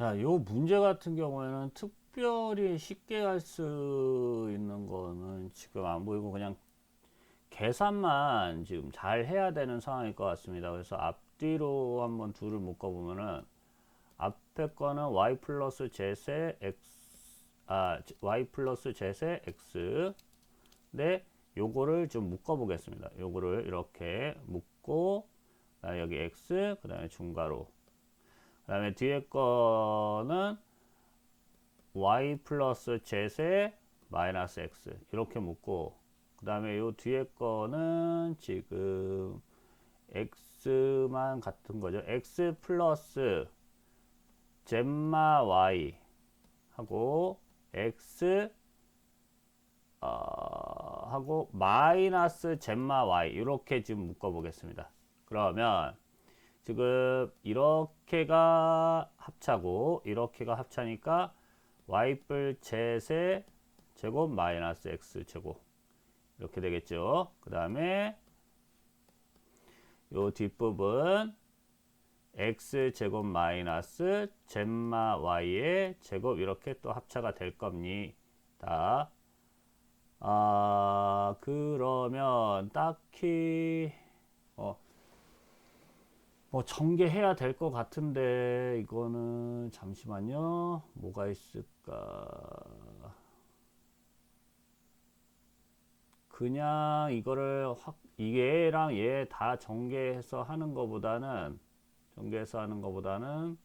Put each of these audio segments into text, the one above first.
자, 요 문제 같은 경우에는 특별히 쉽게 할 수 있는 거는 지금 안 보이고 그냥 계산만 지금 잘 해야 되는 상황일 것 같습니다. 그래서 앞뒤로 한번 둘을 묶어 보면은 앞에 거는 y 플러스 z의 x 아 y 플러스 z의 x 네 요거를 좀 묶어 보겠습니다. 요거를 이렇게 묶고 여기 x 그 다음에 중괄호 그 다음에 뒤에 거는 y 플러스 z의 마이너스 x 이렇게 묶고 그 다음에 요 뒤에 거는 지금 x만 같은 거죠. x 플러스 젠마 y 하고 x 어, 하고 마이너스 젠마 y 이렇게 지금 묶어 보겠습니다. 그러면 지금 이렇게가 합차고 이렇게가 합차니까 y뿔 z의 제곱 마이너스 x 제곱 이렇게 되겠죠. 그 다음에 요 뒷부분 x 제곱 마이너스 젠마 y의 제곱 이렇게 또 합차가 될 겁니다. 아 그러면 딱히 어, 뭐 전개해야 될 것 같은데 이거는 잠시만요. 뭐가 있을까? 그냥 이거를 확 얘랑 얘 다 전개해서 하는 것보다는 전개해서 하는 것보다는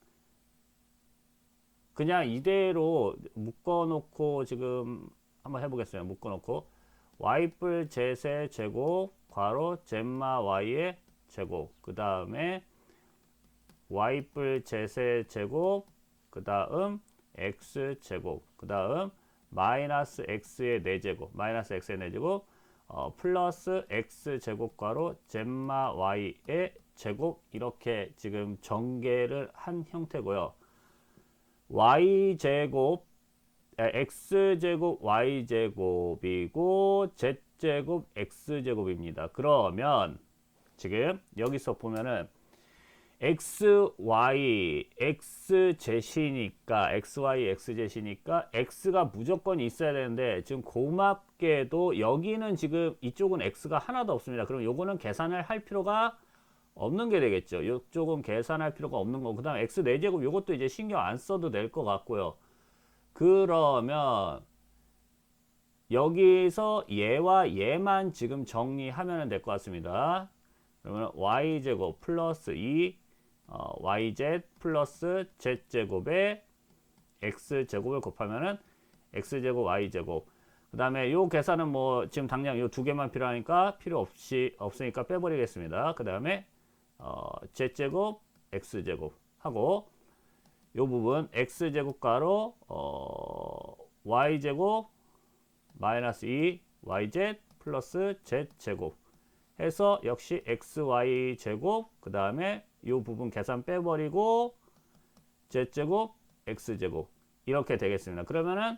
그냥 이대로 묶어 놓고 지금 한번 해보겠어요. 묶어 놓고 y뿔 z의 제곱 괄호 젠마 y의 제곱 그 다음에 y뿔 z의 제곱 그 다음 x 제곱 그 다음 마이너스 x의 4제곱 마이너스 x의 4제곱 어, 플러스 x 제곱과로 젠마 y의 제곱 이렇게 지금 전개를 한 형태고요. y 제곱 x 제곱 y 제곱이고 z 제곱 x 제곱입니다. 그러면 지금 여기서 보면은 x, y, x 제시니까 x, y, x 제시니까 x가 무조건 있어야 되는데 지금 고맙게도 여기는 지금 이쪽은 x가 하나도 없습니다. 그럼 요거는 계산을 할 필요가 없는 게 되겠죠. 이쪽은 계산할 필요가 없는 거. 그다음 x 4제곱 요것도 이제 신경 안 써도 될 것 같고요. 그러면 여기서 얘와 얘만 지금 정리하면 될 것 같습니다. 그러면 y제곱 플러스 2 어, yz 플러스 z제곱에 x제곱을 곱하면은 x제곱 y제곱. 그 다음에 요 계산은 뭐 지금 당장 요 두 개만 필요하니까 필요 없이 없으니까 빼버리겠습니다. 그 다음에 어, z제곱 x제곱 하고 요 부분 x제곱가로 어, y제곱 마이너스 2 yz 플러스 z제곱 해서 역시 xy 제곱 그 다음에 이 부분 계산 빼버리고 z제곱 x제곱 이렇게 되겠습니다. 그러면은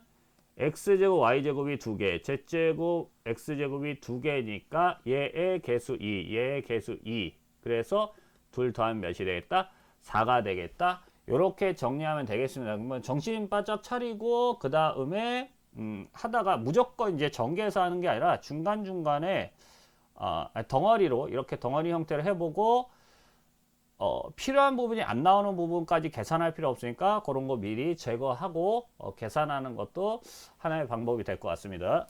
x제곱 y제곱이 두 개, z제곱 x제곱이 두 개니까 얘의 개수 2, 얘의 개수 2. 그래서 둘 더하면 몇이 되겠다? 4가 되겠다. 이렇게 정리하면 되겠습니다. 그러면 정신 바짝 차리고 그 다음에 음, 하다가 무조건 이제 전개해서 하는 게 아니라 중간중간에 어, 덩어리로 이렇게 덩어리 형태를 해보고 어, 필요한 부분이 안 나오는 부분까지 계산할 필요 없으니까 그런 거 미리 제거하고 어, 계산하는 것도 하나의 방법이 될 것 같습니다.